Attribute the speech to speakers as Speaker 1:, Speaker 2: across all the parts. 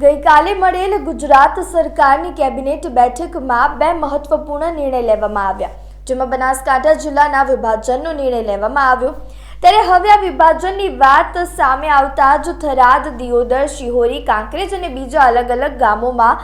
Speaker 1: ગઈકાલે મળેલ ગુજરાત સરકારની કેબિનેટ બેઠકમાં બે મહત્વપૂર્ણ નિર્ણય લેવામાં આવ્યા, જેમાં બનાસકાંઠા જિલ્લાના વિભાજનનો નિર્ણય લેવામાં આવ્યો. ત્યારે હવે આ વિભાજનની વાત સામે આવતા જ થરાદ, દિયોદર, શિહોરી, કાંકરેજ અને બીજા અલગ અલગ ગામોમાં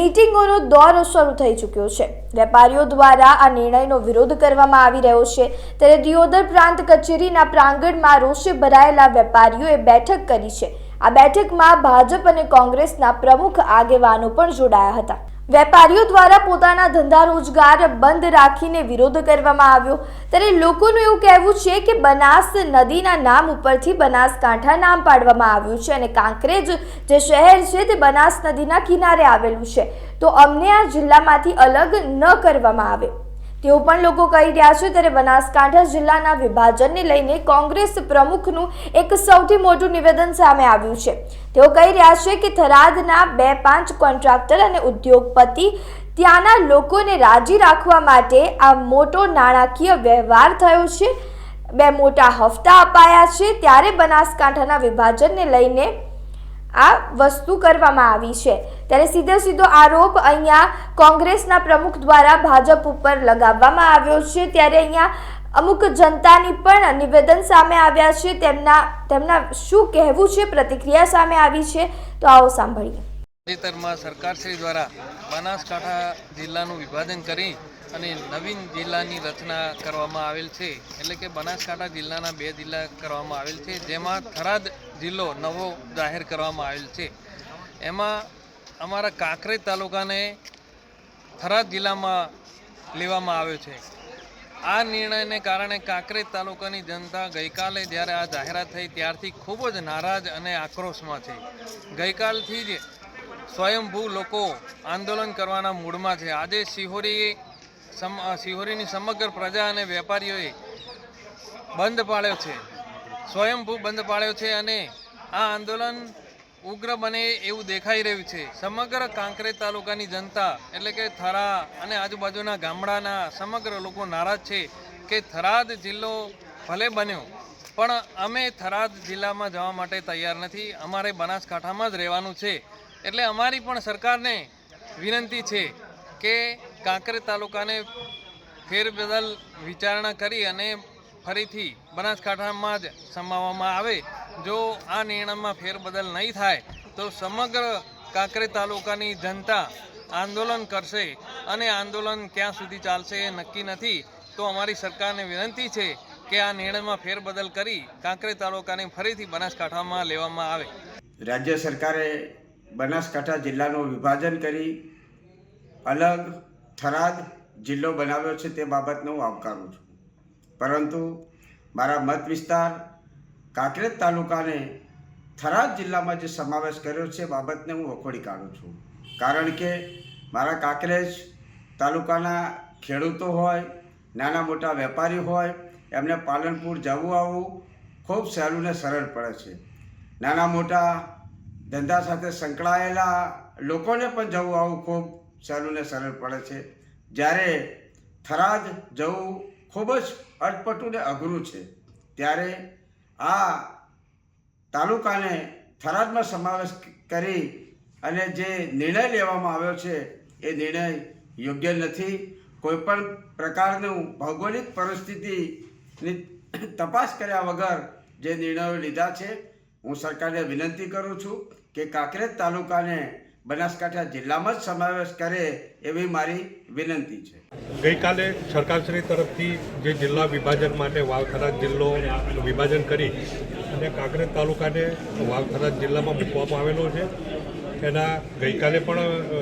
Speaker 1: મીટિંગોનો દોર શરૂ થઈ ચૂક્યો છે. વેપારીઓ દ્વારા આ નિર્ણયનો વિરોધ કરવામાં આવી રહ્યો છે. ત્યારે દિયોદર પ્રાંત કચેરીના પ્રાંગણમાં રોષે ભરાયેલા વેપારીઓએ બેઠક કરી છે. આ બેઠકમાં ભાજપ અને કોંગ્રેસના પ્રમુખ આગેવાનો પણ જોડાયા હતા. વેપારીઓ દ્વારા પોતાના ધંધા રોજગાર બંધ રાખીને વિરોધ કરવામાં આવ્યો. ત્યારે લોકોનું એવું કહેવું છે કે બનાસ નદીના નામ ઉપરથી બનાસકાંઠા નામ પાડવામાં આવ્યું છે અને કાંકરેજ જે શહેર છે તે બનાસ નદીના કિનારે આવેલું છે. તો અમને આ જિલ્લામાંથી અલગ ન કરવામાં આવે. તેવું પણ લોકો કહી રહ્યા છે. ત્યારે બનાસકાંઠા જિલ્લાના વિભાજનને લઈને કોંગ્રેસ પ્રમુખનું એક સૌથી મોટું નિવેદન સામે આવ્યું છે. તેઓ કહી રહ્યા છે કે થરાદના બે પાંચ કોન્ટ્રાક્ટર અને ઉદ્યોગપતિ ત્યાંના લોકોને રાજી રાખવા માટે આ મોટો નાણાકીય વ્યવહાર થયો છે. બે મોટા હપ્તા અપાયા છે. ત્યારે બનાસકાંઠાના વિભાજનને લઈને આ વસ્તુ કરવામાં આવી છે. ત્યારે સીધો સીધો આરોપ અહીંયા કોંગ્રેસના પ્રમુખ દ્વારા ભાજપ ઉપર લગાવવામાં આવ્યો છે. ત્યારે અહીંયા અમુક જનતાની પણ નિવેદન સામે આવ્યા છે. તેમના તેમના શું કહેવું છે? પ્રતિક્રિયા સામે આવી છે. તો આવો સાંભળીએ.
Speaker 2: તાજેતરમાં સરકારશ્રી દ્વારા બનાસકાંઠા જિલ્લાનું વિભાજન કરી અને નવીન જિલ્લાની રચના કરવામાં આવેલ છે. એટલે કે બનાસકાંઠા જિલ્લાના બે જિલ્લા કરવામાં આવેલ છે. જેમાં થરાદ જિલ્લો નવો જાહેર કરવામાં આવેલ છે. એમાં અમારા કાંકરેજ તાલુકાને થરાદ જિલ્લામાં લેવામાં આવ્યો છે. આ નિર્ણયને કારણે કાંકરેજ તાલુકાની જનતા ગઈકાલે જ્યારે આ જાહેરાત થઈ ત્યારથી ખૂબ જ નારાજ અને આક્રોશમાં છે. ગઈકાલથી જ સ્વયંભૂ લોકો આંદોલન કરવાના મૂડમાં છે. આજે શિહોરીએ સમ શિહોરીની સમગ્ર પ્રજા અને વેપારીઓએ બંધ પાડ્યો છે. સ્વયંભૂ બંધ પાડ્યો છે અને આ આંદોલન ઉગ્ર બને એવું દેખાઈ રહ્યું છે. સમગ્ર કાંકરેજ તાલુકાની જનતા, એટલે કે થરા અને આજુબાજુના ગામડાના સમગ્ર લોકો નારાજ છે કે થરાદ જિલ્લો ભલે બન્યો, પણ અમે થરાદ જિલ્લામાં જવા માટે તૈયાર નથી. અમારે બનાસકાંઠામાં જ રહેવાનું છે. એટલે અમારી પણ સરકારને વિનંતી છે કે કાંકરેજ તાલુકાને ફેરબદલ વિચારણા કરી અને ફરીથી બનાસકાંઠામાં જ સમાવવામાં આવે. જો આ નિર્ણયમાં ફેરબદલ નહીં થાય, તો સમગ્ર કાંકરે તાલુકાની જનતા આંદોલન કરશે અને આંદોલન ક્યાં સુધી ચાલશે એ નક્કી નથી. તો અમારી સરકારને વિનંતી છે કે આ નિર્ણયમાં ફેરબદલ કરી કાંકરે તાલુકાને ફરીથી બનાસકાંઠામાં લેવામાં આવે.
Speaker 3: રાજ્ય સરકારે બનાસકાંઠા જિલ્લાનું વિભાજન કરી અલગ થરાદ જિલ્લો બનાવ્યો છે તે બાબતને હું આવકારું છું. પરંતુ મારા મત વિસ્તાર કાંકરેજ તાલુકાને થરાદ જિલ્લામાં જે સમાવેશ કર્યો છે બાબતને હું વખોડી કાઢું છું. કારણ કે મારા કાંકરેજ તાલુકાના ખેડૂતો હોય, નાના મોટા વેપારી હોય, એમને પાલનપુર જવું આવવું ખૂબ સહેલું ને સરળ પડે છે. નાના મોટા ધંધા સાથે સંકળાયેલા લોકોને પણ જવું આવવું ખૂબ સહેલું ને સરળ પડે છે. જ્યારે થરાદ જવું ખૂબ જ અટપટું ને અઘરું છે. ત્યારે આ તાલુકાને થરાદમાં સમાવેશ કરી અને જે નિર્ણય લેવામાં આવ્યો છે, એ નિર્ણય યોગ્ય નથી. કોઈપણ પ્રકારનું ભૌગોલિક પરિસ્થિતિની તપાસ કર્યા વગર જે નિર્ણયો લીધા છે, હું સરકારને વિનંતી કરું છું કે કાંકરેજ તાલુકાને બનાસકાંઠા જિલ્લામાં જ સમાવેશ કરે એવી મારી વિનંતી છે.
Speaker 4: ગઈકાલે સરકારશ્રી તરફથી જે જિલ્લા વિભાજન માટે વાવથરા જિલ્લો વિભાજન કરી અને કાંકરેજ તાલુકાને વાવથરા જિલ્લામાં મૂકવામાં આવેલો છે. એના ગઈકાલે પણ અ,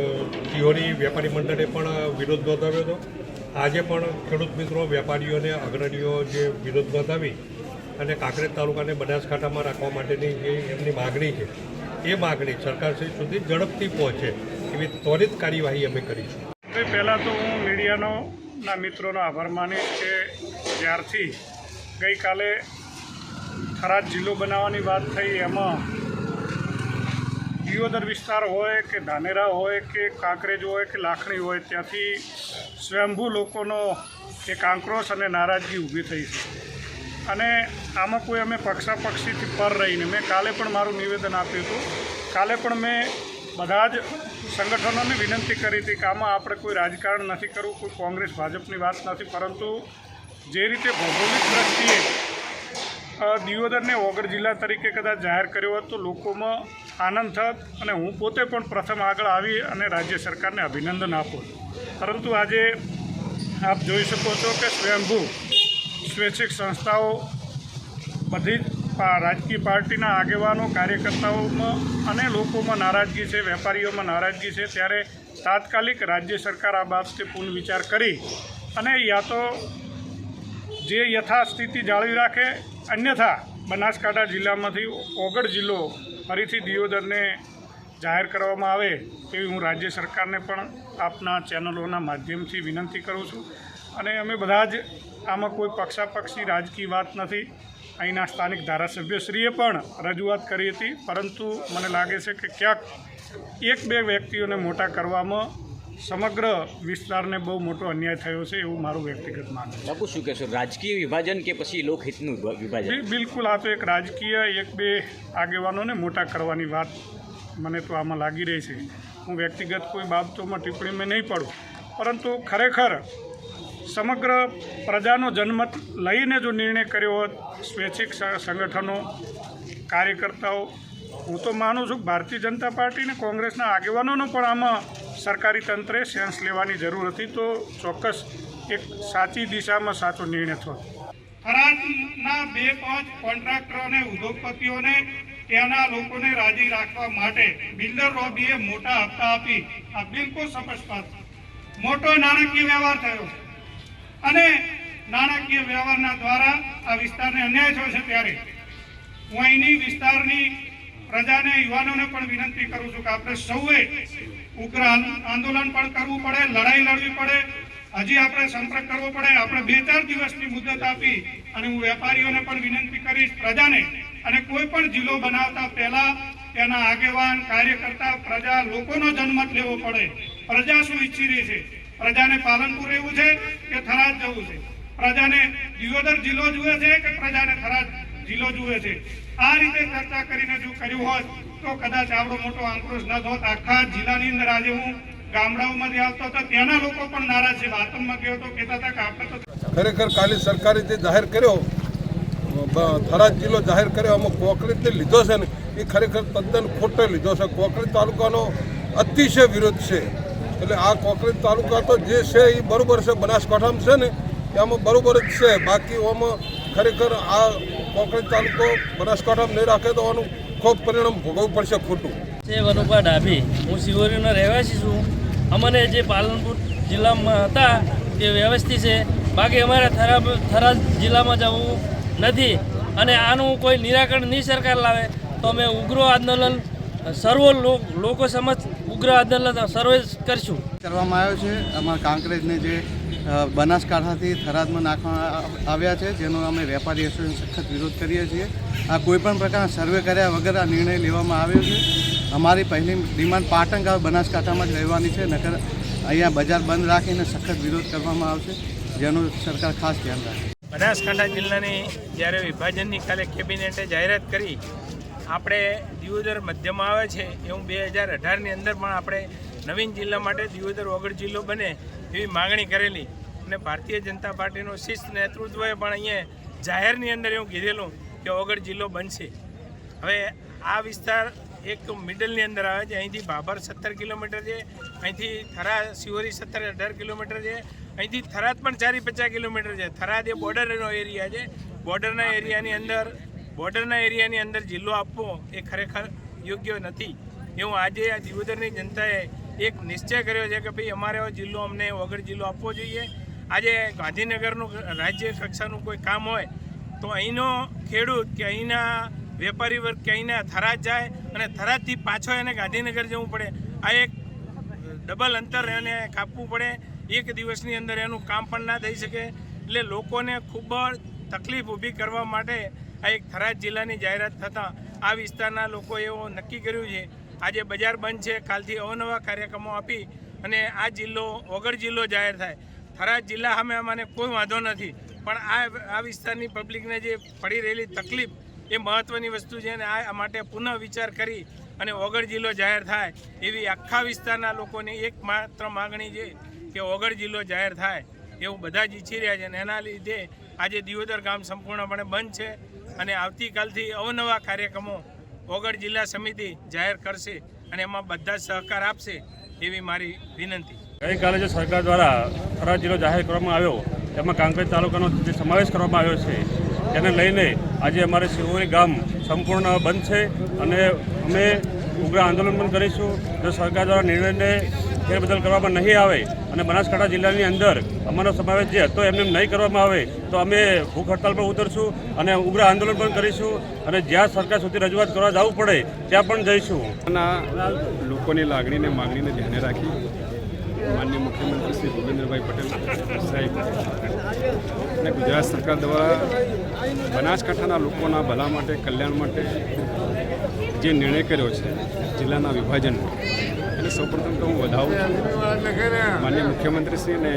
Speaker 4: શિહોરી વેપારી મંડળે પણ વિરોધ નોંધાવ્યો હતો. આજે પણ ખેડૂત મિત્રો વેપારીઓને અગ્રણીઓ જે વિરોધ નોંધાવી અને કાંકરેજ તાલુકાને બનાસકાંઠામાં રાખવા માટેની જે એમની માગણી છે એ માગણી સરકારશ્રી સુધી ઝડપથી પહોંચે એવી ત્વરિત કાર્યવાહી અમે કરીશું.
Speaker 5: પહેલાં તો હું મીડિયાનો ના મિત્રોનો આભાર માનીશ કે જ્યારથી ગઈકાલે થરાદ જિલ્લો બનાવવાની વાત થઈ, એમાં દિયોદર વિસ્તાર હોય કે ધાનેરા હોય કે કાંકરેજ હોય કે લાખણી હોય, ત્યાંથી સ્વયંભૂ લોકોનો એક આક્રોશ અને નારાજગી ઊભી થઈ છે. અને આમાં કોઈ અમે પક્ષાપક્ષીથી પર રહીને, મેં કાલે પણ મારું નિવેદન આપ્યું હતું. કાલે પણ મેં બધા જ સંગઠનોને વિનંતી કરી હતી કે આમાં આપણે કોઈ રાજકારણ નથી કરવું, કોઈ કોંગ્રેસ ભાજપની વાત નથી. પરંતુ જે રીતે ભૌગોલિક દ્રષ્ટિએ દિયોદરને વગર જિલ્લા તરીકે કદાચ જાહેર કર્યો હતો લોકોમાં આનંદ થત અને હું પોતે પણ પ્રથમ આગળ આવી અને રાજ્ય સરકારને અભિનંદન આપું. પરંતુ આજે આપ જોઈ શકો છો કે સ્વયંભૂ સ્વૈચ્છિક સંસ્થાઓ બધી રાજકીય પાર્ટીના આગેવાનો, કાર્યકર્તાઓમાં અને લોકોમાં નારાજગી છે, વેપારીઓમાં નારાજગી છે. ત્યારે તાત્કાલિક રાજ્ય સરકાર આ બાબતે પુનઃવિચાર કરી અને યા તો જે યથાસ્થિતિ જાળવી રાખે, અન્યથા બનાસકાંઠા જિલ્લામાંથી ઓગળ જિલ્લો ફરીથી દિયોદરને જાહેર કરવામાં આવે તેવી હું રાજ્ય સરકારને પણ આપના ચેનલોના માધ્યમથી વિનંતી કરું છું. અને અમે બધા જ આમાં કોઈ પક્ષાપક્ષી રાજકીય વાત નથી. અહીંના સ્થાનિક ધારાસભ્યશ્રીએ પણ રજૂઆત કરી હતી. પરંતુ મને લાગે છે કે ક્યાંક એક બે વ્યક્તિઓને મોટા કરવામાં સમગ્ર વિસ્તારને બહુ મોટો અન્યાય થયો છે એવું મારું વ્યક્તિગત માનવું છે.
Speaker 6: બાપુ શું કહેશો? રાજકીય વિભાજન કે પછી લોકહિતનું વિભાજન?
Speaker 5: બિલકુલ આ તો એક રાજકીય એક બે આગેવાનોને મોટા કરવાની વાત મને તો આમાં લાગી રહી છે. હું વ્યક્તિગત કોઈ બાબતોમાં ટિપ્પણીમાં નહીં પડું. પરંતુ ખરેખર સમગ્ર પ્રજાનો જનમત લઈને જો નિર્ણય કર્યો હોત, સ્વૈચ્છિક સંગઠનો, કાર્યકર્તાઓ, હું તો માનું છું ભારતીય જનતા પાર્ટી અને કોંગ્રેસના આગેવાનોનો પણ આમાં સરકારી તંત્રે સેન્સ લેવાની જરૂર હતી. તો ચોક્કસ એક સાચી દિશામાં સાચો નિર્ણય થયો. થરાદના બે પાંચ કોન્ટ્રાક્ટરો અને ઉદ્યોગપતિઓને, ત્યાંના લોકોને રાજી રાખવા માટે બિલ્ડર લોબીએ મોટા હપ્તા આપી. આ બિલકુલ સ્પષ્ટ મોટો નાણાકીય વ્યવહાર થયો. અને નાણાકીય વ્યવહારના દ્વારા આ વિસ્તારને અન્યાય થયો છે ત્યારે. હું અહીંની વિસ્તારની પ્રજાને, યુવાનોને પણ વિનંતી કરું છું કે આપણે સૌએ ઉગ્ર આંદોલન પણ કરવું પડે, લડાઈ લડવી પડે. હજી આપણે સંપર્ક કરવો પડે. આપણે બે ચાર દિવસની મુદત આપી અને હું વેપારીઓને પણ વિનંતી કરીશ, પ્રજાને અને કોઈ પણ જિલ્લો બનાવતા પહેલા તેના આગેવાન, કાર્યકર્તા, પ્રજા, લોકોનો જન્મત લેવો પડે. પ્રજા શું ઈચ્છી રહી છે? પ્રજાને પાલનપુર રહેવું છે કે થરાદ જવું છે. પ્રજાને દિયોદર જિલ્લો જુએ છે કે પ્રજાને થરાદ જિલ્લો જુએ છે? આ રીતે ચર્ચા કરીને જો કર્યું હોત, તો કદાચ આવડો મોટો આક્રોશ ન થોત. આખા જિલ્લાની અંદર આજે હું ગામડાઓમાંથી આવતો હતો, ત્યાંના લોકો પણ નારાજ છે. વાતનમાં ગયો તો કહેતા હતા કે આપણે તો
Speaker 7: ખરેખર કાલે સરકારે જે જાહેર કર્યો થરાદ જિલ્લો જાહેર કર્યો, આમાં કોકરેજને લીધો છે ને, એ ખરેખર તદ્દન ખોટો લીધો છે. કોકરેજ તાલુકાનો અતિશય વિરોધ છે. એટલે આ કોકરેજ તાલુકા તો જે છે એ બરાબર છે, બનાસકાંઠામાં છે ને એમાં બરોબર જ છે. બાકી આમાં ખરેખર આ કોકરેજ તાલુકો બનાસકાંઠામાં નહીં રાખે તો આનું ખૂબ પરિણામ ભોગવવું પડશે ખોટું.
Speaker 8: છે વનુભા ડાભી, હું શિવોરીનો રહેવાસી છું. અમને જે પાલનપુર જિલ્લામાં હતા તે વ્યવસ્થિત છે. બાકી અમારે થરા થરા જિલ્લામાં જવું નથી. અને આનું કોઈ નિરાકરણ નહીં સરકાર લાવે, તો અમે ઉગ્ર આંદોલન, સર્વ લોકો સમક્ષ ઉગ્ર અદાલત સર્વે કરશું.
Speaker 9: કરવામાં આવ્યો છે. અમારા કાંકરેજને જે બનાસકાંઠાથી થરાદમાં નાખવામાં આવ્યા છે જેનો અમે વેપારી એસોસિએશન સખત વિરોધ કરીએ છીએ. આ કોઈપણ પ્રકારના સર્વે કર્યા વગર આ નિર્ણય લેવામાં આવ્યો છે. અમારી પહેલી ડિમાન્ડ પાટણ ગામ બનાસકાંઠામાં જ રહેવાની છે નકર અહીંયા બજાર બંધ રાખીને સખત વિરોધ કરવામાં આવશે. જેનું સરકાર ખાસ ધ્યાન રાખે.
Speaker 10: બનાસકાંઠા જિલ્લાની જ્યારે વિભાજનની કાલે કેબિનેટે જાહેરાત કરી આપણે દિયોદર મધ્યમાં આવે છે એવું બે હજાર અઢારની અંદર પણ આપણે નવીન જિલ્લા માટે દિયોદર વગર જિલ્લો બને એવી માગણી કરેલી. અને ભારતીય જનતા પાર્ટીનું શિસ્ત નેતૃત્વએ પણ અહીંયા જાહેરની અંદર એવું કીધેલું કે વગર જિલ્લો બનશે. હવે આ વિસ્તાર એક મિડલની અંદર આવે છે. અહીંથી ભાભર સત્તર કિલોમીટર છે. અહીંથી થરા શિવરી સત્તર અઢાર કિલોમીટર છે. અહીંથી થરાદ પણ ચારી પચાસ કિલોમીટર છે. થરાદ એ બોર્ડરનો એરિયા છે. બોર્ડરના એરિયાની અંદર બોર્ડરના એરિયાની અંદર જિલ્લો આપવો એ ખરેખર યોગ્ય નથી. એવું આજે આ જીવોદરની જનતાએ એક નિશ્ચય કર્યો છે કે ભાઈ, અમારે જિલ્લો અમને વગર જિલ્લો આપવો જોઈએ. આજે ગાંધીનગરનું રાજ્ય કક્ષાનું કોઈ કામ હોય, તો અહીંનો ખેડૂત કે અહીંના વેપારી વર્ગ કે અહીંના થરાદ જાય અને થરાદથી પાછો એને ગાંધીનગર જવું પડે. આ એક ડબલ અંતર એને કાપવું પડે. એક દિવસની અંદર એનું કામ પણ ના થઈ શકે. એટલે લોકોને ખૂબ તકલીફ ઊભી કરવા માટે આ એક થરાદ જિલ્લાની જાહેરાત થતાં આ વિસ્તારના લોકોએ એવું નક્કી કર્યું છે. આજે બજાર બંધ છે. કાલથી અવનવા કાર્યક્રમો આપી અને આ જિલ્લો વગર જિલ્લો જાહેર થાય. થરાદ જિલ્લા સામે અમને કોઈ વાંધો નથી. પણ આ આ વિસ્તારની પબ્લિકને જે પડી રહેલી તકલીફ એ મહત્ત્વની વસ્તુ છે અને આ માટે પુનઃ વિચાર કરી અને ઓગળ જિલ્લો જાહેર થાય એવી આખા વિસ્તારના લોકોની એકમાત્ર માગણી છે કે ઓગળ જિલ્લો જાહેર થાય. એવું બધા જ ઈચ્છી રહ્યા છે અને એના લીધે આજે દિયોદર ગામ સંપૂર્ણપણે બંધ છે. અને આવતીકાલથી અવનવા કાર્યક્રમો ઓગળ જિલ્લા સમિતિ જાહેર કરશે અને એમાં બધા સહકાર આપશે એવી મારી વિનંતી.
Speaker 11: ગઈકાલે જે સરકાર દ્વારા થરાદ જિલ્લો જાહેર કરવામાં આવ્યો તેમાં કાંકરેજ તાલુકાનો જે સમાવેશ કરવામાં આવ્યો છે, તેને લઈને આજે અમારે શિવોરી ગામ સંપૂર્ણ બંધ છે અને અમે ઉગ્ર આંદોલન પણ કરીશું. જો સરકાર દ્વારા નિર્ણયને ફેરબદલ કરવામાં નહીં આવે અને બનાસકાંઠા જિલ્લાની અંદર અમારો સમાવેશ જે હતો એમને નહીં કરવામાં આવે તો અમે ભૂખ હડતાલ પર ઉતરશું અને ઉગ્ર આંદોલન પણ કરીશું અને જ્યાં સરકાર સુધી રજૂઆત કરવા જવું પડે ત્યાં પણ જઈશું.
Speaker 12: લોકોની લાગણીને માગણીને ધ્યાને રાખી માનનીય મુખ્યમંત્રી શ્રી ભૂપેન્દ્રભાઈ પટેલ સાહેબ અને ગુજરાત સરકાર દ્વારા બનાસકાંઠાના લોકોના ભલા માટે, કલ્યાણ માટે જે નિર્ણય કર્યો છે જિલ્લાના વિભાજન એને સૌપ્રથમ તો હું વધાવું છું. માનનીય મુખ્યમંત્રીશ્રી અને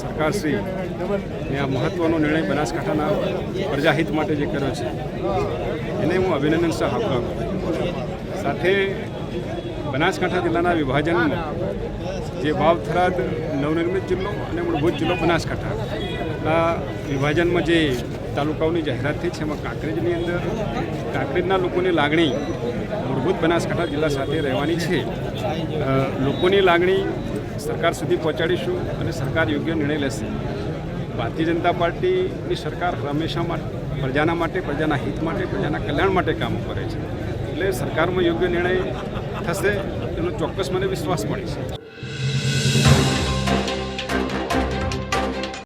Speaker 12: સરકારશ્રી ને આ મહત્ત્વનો નિર્ણય બનાસકાંઠાના પ્રજાહિત માટે જે કર્યો છે, એને હું અભિનંદન સહ આપવા સાથે બનાસકાંઠા જિલ્લાના વિભાજનમાં જે વાવ થરાદ નવનિર્મિત જિલ્લો અને મૂળભૂત જિલ્લો બનાસકાંઠા, આ વિભાજનમાં જે તાલુકાઓની જાહેરાત થઈ છે, એમાં કાંકરેજની અંદર કાંકરેજના લોકોની લાગણી મૂળભૂત બનાસકાંઠા જિલ્લા સાથે રહેવાની છે. લોકોની લાગણી સરકાર સુધી પહોંચાડીશું અને સરકાર યોગ્ય નિર્ણય લેશે. ભારતીય જનતા પાર્ટીની સરકાર હંમેશા પ્રજાના માટે, પ્રજાના હિત માટે, પ્રજાના કલ્યાણ માટે કામ કરે છે. એટલે સરકારમાં યોગ્ય નિર્ણય થશે, એનો ચોક્કસ મને વિશ્વાસ મળે છે.